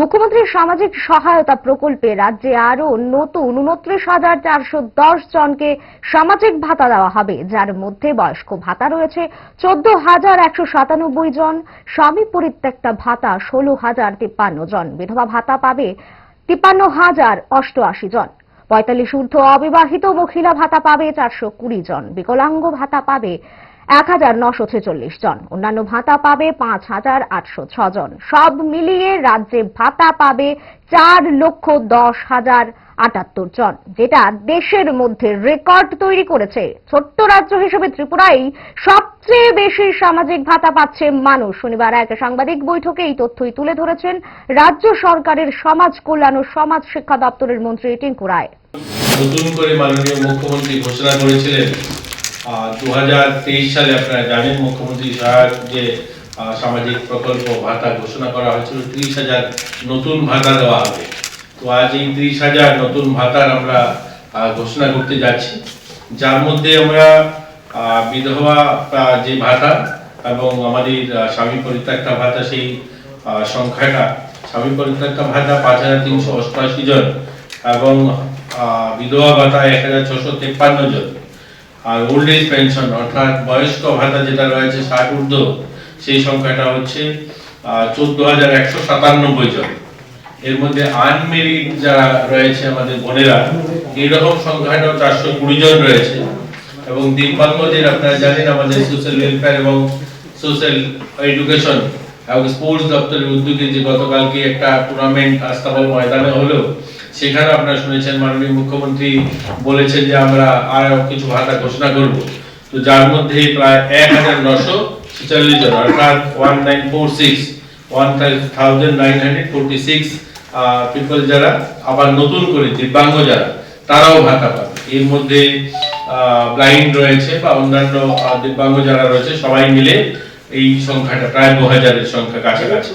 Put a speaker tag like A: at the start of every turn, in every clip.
A: মুখ্যমন্ত্রীর সামাজিক সহায়তা প্রকল্পে রাজ্যে আরও নতুন উনত্রিশ হাজার চারশো দশ জনকে সামাজিক ভাতা দেওয়া হবে, যার মধ্যে বয়স্ক ভাতা রয়েছে চোদ্দ হাজার একশো সাতানব্বই জন, স্বামী পরিত্যক্তা ভাতা ষোলো হাজার তিপ্পান্ন জন, বিধবা ভাতা পাবে তিপ্পান্ন হাজার অষ্টআশি জন, পঁয়তাল্লিশ ঊর্ধ্ব অবিবাহিত মহিলা ভাতা পাবে চারশো কুড়ি জন, বিকলাঙ্গ ভাতা পাবে এক হাজার নশো ছেচল্লিশ জন। অন্যান্য ভাতা পাবে পাঁচ হাজার আটশো জন। সব মিলিয়ে রাজ্যে ভাতা পাবে চার লক্ষ দশ হাজার আটাত্তর জন। যেটা দেশের মধ্যে রেকর্ড তৈরি করেছে। ছোট্ট রাজ্য হিসেবে ত্রিপুরাই সবচেয়ে বেশি সামাজিক ভাতা পাচ্ছে মানুষ। শনিবার এক সাংবাদিক বৈঠকে এই তথ্যই তুলে ধরেছেন রাজ্য সরকারের সমাজ কল্যাণ ও সমাজ শিক্ষা দপ্তরের মন্ত্রী টিঙ্কু রায়।
B: নতুন করে মাননীয় মুখ্যমন্ত্রী ঘোষণা করেছিলেন দু সালে আপনারা জানেন মুখ্যমন্ত্রী সহায়ক যে সামাজিক প্রকল্প ভাতা ঘোষণা করা হয়েছিল, ত্রিশ হাজার নতুন ভাতা দেওয়া হবে। তো আজ এই ত্রিশ হাজার নতুন ভাতার আমরা ঘোষণা করতে যাচ্ছি। যার মধ্যে আমরা বিধবা যে ভাতা এবং আমাদের স্বামী পরিত্যক্তা ভাতা, সেই সংখ্যাটা, স্বামী পরিত্যক্তা ভাতা পাঁচ হাজার তিনশো অষ্টআশি জন এবং বিধবা ভাতা এক হাজার ছশো তেপ্পান্ন জন। আর ওল্ড এজ পেনশন অর্থাৎ বয়স্ক ভাতা যেটা রয়েছে ষাট ঊর্ধ্ব, সেই সংখ্যাটা হচ্ছে চোদ্দ হাজার একশো সাতানব্বই জন। এর মধ্যে আনমেরিড যারা রয়েছে আমাদের বোনেরা, এইরকম সংখ্যাটাও চারশো কুড়ি জন রয়েছে। এবং দিব্যাঙ্গদের আপনারা জানেন, আমাদের সোশ্যাল ওয়েলফেয়ার এবং সোশ্যাল এডুকেশন এবং স্পোর্টস দপ্তরের উদ্যোগে যে গতকালকে একটা টুর্নামেন্ট আস্তাবল ময়দানে হলো সেখানে আপনারা শুনেছেন মাননীয় মুখ্যমন্ত্রী বলেছেন যে আমরা আর কিছু ভাতা ঘোষণা করব। তো যার মধ্যে প্রায় এক হাজার নশো ছেচল্লিশ জন, অর্থাৎ one nine four six one thousand nine hundred forty six people যারা, আবার নতুন করে দিব্যাঙ্গ যারা, তারাও ভাতা পাবে। এর মধ্যে ব্লাইন্ড রয়েছে বা অন্যান্য দিব্যাঙ্গ যারা রয়েছে, সবাই মিলে এই সংখ্যাটা, প্রায় দু হাজারের সংখ্যা কাছাকাছি।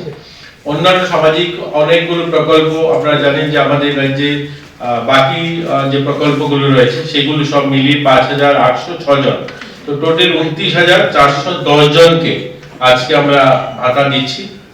B: অন্যান্য সামাজিক অনেকগুলো প্রকল্প, আপনারা জানেন যে আমাদের রাজ্যে বাকি যে প্রকল্পগুলো রয়েছে, সেগুলো সব মিলিয়ে পাঁচ হাজার আটশো জন। তো টোটাল উনত্রিশ হাজার চারশো দশ জনকে আজকে আমরা ভাতা দিচ্ছি।